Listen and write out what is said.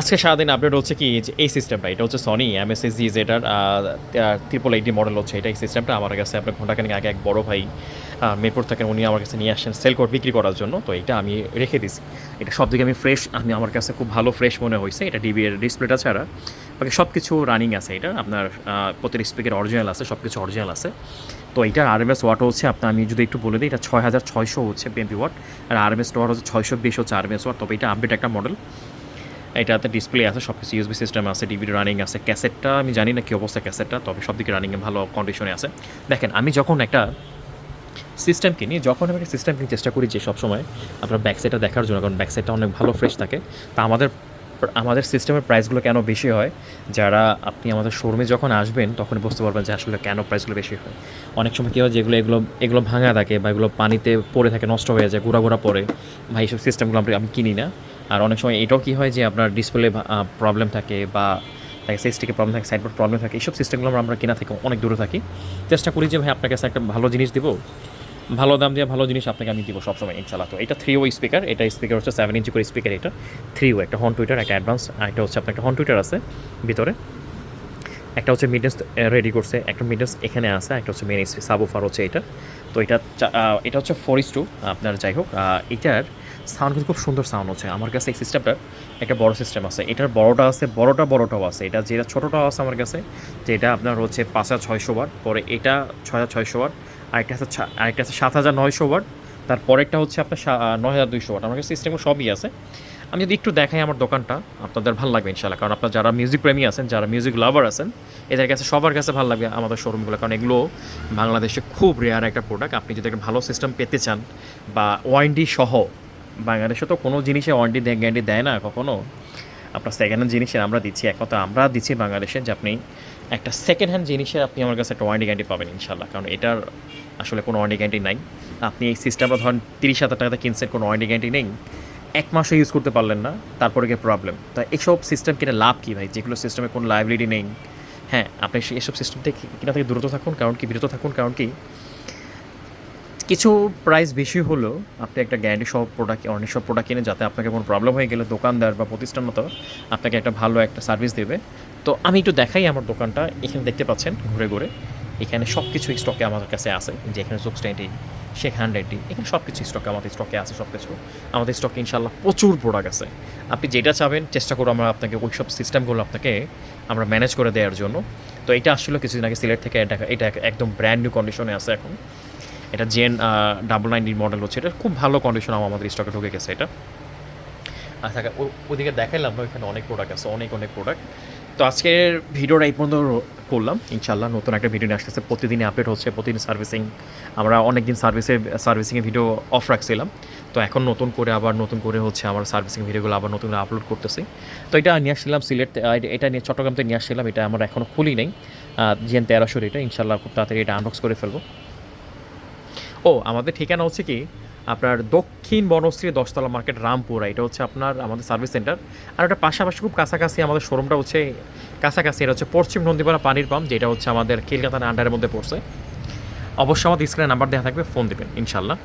আজকে সারাদিন আপডেট হচ্ছে কি এই সিস্টেমটা এটা হচ্ছে সনি এমএসএসজি যেটার ট্রিপল এইটি মডেল হচ্ছে এটা এই সিস্টেমটা আমার কাছে আপনার ঘন্টাখানিক আগে এক বড় ভাই আহ, থাকেন উনি আমার কাছে নিয়ে আসেন সেল করে বিক্রি করার জন্য। তো এটা আমি রেখে দিছি। এটা সব দিকে আমি ফ্রেশ আমি আমার কাছে খুব ভালো ফ্রেশ মনে হয়েছে। এটা ডিবি এর ডিসপ্লেটা ছাড়া। বাকি সব কিছু রানিং আছে এটা। আপনার প্রতিটি স্পিকার অরিজিনাল আছে সব কিছু অরিজিনাল আছে। তো এইটার আরএমএস ওয়াট হচ্ছে আপনার আমি যদি একটু বলে দিই এটা ছয় হাজার ছয়শো হচ্ছে বিএমপি ওয়াট আর আরএমএস ওয়াট হচ্ছে ছয়শো বিশ হচ্ছে আরএমএস ওয়াট তবে এটা আপডেট একটা মডেল এটাতে ডিসপ্লে আছে সব কিছু ইউএসবি সিস্টেম আছে ডিভিডি রানিং আছে ক্যাসেটটা আমি জানি না কী অবস্থা ক্যাসেটটা তবে সব দিকে রানিংয়ে ভালো কন্ডিশনে আছে। দেখেন, আমি যখন একটা সিস্টেম কিনি, যখন আমি একটা সিস্টেম কিনি চেষ্টা করি যে সবসময় আপনার ব্যাক সাইডটা দেখার জন্য, কারণ ব্যাক সাইডটা অনেক ভালো ফ্রেশ থাকে, তা আমাদের আমাদের সিস্টেমের প্রাইসগুলো কেন বেশি হয়? যারা আপনি আমাদের শোরুমে যখন আসবেন তখন বুঝতে পারবেন যে আসলে কেন প্রাইসগুলো বেশি হয়। অনেক সময় কী হয় যেগুলো এগুলো এগুলো ভাঙা থাকে বা এগুলো পানিতে পড়ে থাকে, নষ্ট হয়ে যায় গুঁড়া গুঁড়া পড়ে বা এইসব সিস্টেমগুলো আমরা, আমি কিনি না। আর অনেক সময় এটাও কী হয় যে আপনার ডিসপ্লে প্রবলেম থাকে বা সেস্টিকে প্রবলেম থাকে সাইডবোর্ড প্রবলেম থাকে, এইসব সিস্টেমগুলো আমরা কিনা থেকে অনেক দূরে থাকি। চেষ্টা করি যে ভাই আপনার কাছে একটা ভালো জিনিস দিব, ভালো দাম দিয়ে ভালো জিনিস আপনাকে আমি দিব সবসময় ইনশাল্লাহ তো এটা থ্রি ও স্পিকার এটা স্পিকার হচ্ছে সেভেন ইঞ্চি করে স্পিকার এটা থ্রি ও একটা হন টুইটার একটা অ্যাডভান্স আর একটা হচ্ছে আপনার একটা হন টুইটার আছে ভিতরে। একটা হচ্ছে মিডেন্স রেডি করছে, একটা মিডেন্স এখানে আছে, একটা হচ্ছে মেন সাবওফার হচ্ছে এটা। তো এটা এটা হচ্ছে ফোর টু আপনার যাই হোক এটার সাউন্ড কিন্তু খুব সুন্দর সাউন্ড হচ্ছে। আমার কাছে এই সিস্টেমটার একটা বড় সিস্টেম আছে। এটার বড়টা আছে, বড়টা বড়টাও আছে। এটা যেটা ছোটোটাও আছে আমার কাছে, যেটা আপনার হচ্ছে পাঁচ হাজার ছয়শো ওয়াট, পরে এটা ছয় হাজার ছয়শো ওয়াট, আরেকটা আছে আরেকটা আছে সাত হাজার নয়শো ওয়াট তারপরেরটা হচ্ছে আপনার নয় হাজার দুইশো ওয়াট। আমার কাছে সিস্টেমগুলো সবই আছে। আমি যদি একটু দেখাই আমার দোকানটা, আপনাদের ভালো লাগবে ইনশাল্লাহ কারণ আপনার যারা মিউজিক প্রেমী আছেন, যারা মিউজিক লাভার আছেন, এদের কাছে সবার কাছে ভালো লাগবে আমাদের শোরুমগুলো কারণ এগুলো বাংলাদেশে খুব রেয়ার একটা প্রোডাক্ট আপনি যদি একটা ভালো সিস্টেম পেতে চান, বা ওয়ারেন্টি সহ বাংলাদেশে তো কোনো জিনিসে ওয়ারেন্টি গ্যারান্টি দেয় না কখনো। আপনার সেকেন্ড হ্যান্ড জিনিসের আমরা দিচ্ছি, একমাত্র আমরা দিচ্ছি বাংলাদেশে যে আপনি একটা সেকেন্ড হ্যান্ড জিনিসের আপনি আমার কাছে একটা ওয়ারেন্টি গ্যারান্টি পাবেন ইনশাল্লাহ কারণ এটার আসলে কোনো ওয়ারেন্টি গ্যারান্টি নাই। আপনি এই সিস্টেমটা ধরেন তিরিশ হাজার টাকাতে কিনছেন, কোনো ওয়ারেন্টি গ্যারান্টি নেই। এক মাসও ইউজ করতে পারলেন না, তারপরে গিয়ে প্রবলেম তা এইসব সিস্টেম কিনে লাভ কী ভাই? যেগুলো সিস্টেমে কোনো লাইবিলিটি নেই। হ্যাঁ আপনি এসব সিস্টেম থেকে কিনা থেকে দূরত থাকুন, কারণ কি? বিরত থাকুন, কারণ কি? কিছু প্রাইস বেশি হলো, আপনি একটা গ্যারান্টি সব প্রোডাক্ট অনেক সব প্রোডাক্ট কিনে যাতে আপনাকে কোনো প্রবলেম হয়ে গেলে দোকানদার বা প্রতিষ্ঠান মতো আপনাকে একটা ভালো একটা সার্ভিস দেবে। তো আমি একটু দেখাই আমার দোকানটা, এখানে দেখতে পাচ্ছেন ঘুরে ঘুরে। এখানে সব কিছু স্টকে আমাদের কাছে আছে যে এখানে জোক্স টোয়েন্টি শেখ হান্ড্রেডটি এখানে সব কিছু স্টকে আমাদের স্টকে আছে সব কিছু আমাদের স্টকে ইনশাল্লাহ প্রচুর প্রোডাক্ট আছে। আপনি যেটা চাবেন, চেষ্টা করব আমরা আপনাকে ওই সব সিস্টেমগুলো আপনাকে আমরা ম্যানেজ করে দেওয়ার জন্য। তো এটা আসলে কিছুদিন আগে সিলেট থেকে এটা এটা একদম ব্র্যান্ড নিউ কন্ডিশনে আছে এখন। এটা জেন ডাবল নাইন মডেল হচ্ছে। এটা খুব ভালো কন্ডিশন আমাদের স্টকে ঢুকে গেছে এটা। আচ্ছা ও- ওদিকে দেখাইলাম না ওইখানে অনেক প্রোডাক্ট আছে, অনেক অনেক প্রোডাক্ট তো আজকের ভিডিওটা এই পর্যন্ত করলাম। ইনশাল্লাহ নতুন একটা ভিডিও নিয়ে আসতেছে। প্রতিদিনই আপডেট হচ্ছে, প্রতিদিন সার্ভিসিং আমরা অনেক দিন সার্ভিসে সার্ভিসিংয়ে ভিডিও অফ রাখছিলাম। তো এখন নতুন করে আবার নতুন করে হচ্ছে আমার সার্ভিসিং ভিডিওগুলো আবার নতুন আপলোড করতেছি। তো এটা নিয়ে আসছিলাম সিলেট এটা নিয়ে চট্টগ্রাম থেকে নিয়ে আসছিলাম। এটা আমার এখনও খুলি নেই। জিএন তেরোশোর এটা। ইনশাল্লাহ খুব তাড়াতাড়ি এটা আনবক্স করে ফেলব। ও, আমাদের ঠিকানা হচ্ছে কি? আপনার দক্ষিণ বনশ্রী দশতলা মার্কেট, রামপুরা। এটা হচ্ছে আপনার আমাদের সার্ভিস সেন্টার। আর ওটা পাশাপাশি খুব কাছাকাছি আমাদের শোরুমটা হচ্ছে কাছাকাছি। এটা হচ্ছে পশ্চিম নন্দীপাড়া পানির পাম্প, যেটা হচ্ছে আমাদের কলকাতার আন্ডারের মধ্যে পড়ছে। অবশ্যই আমাদের স্ক্রিনে নাম্বার দেওয়া থাকবে, ফোন দেবেন ইনশাল্লাহ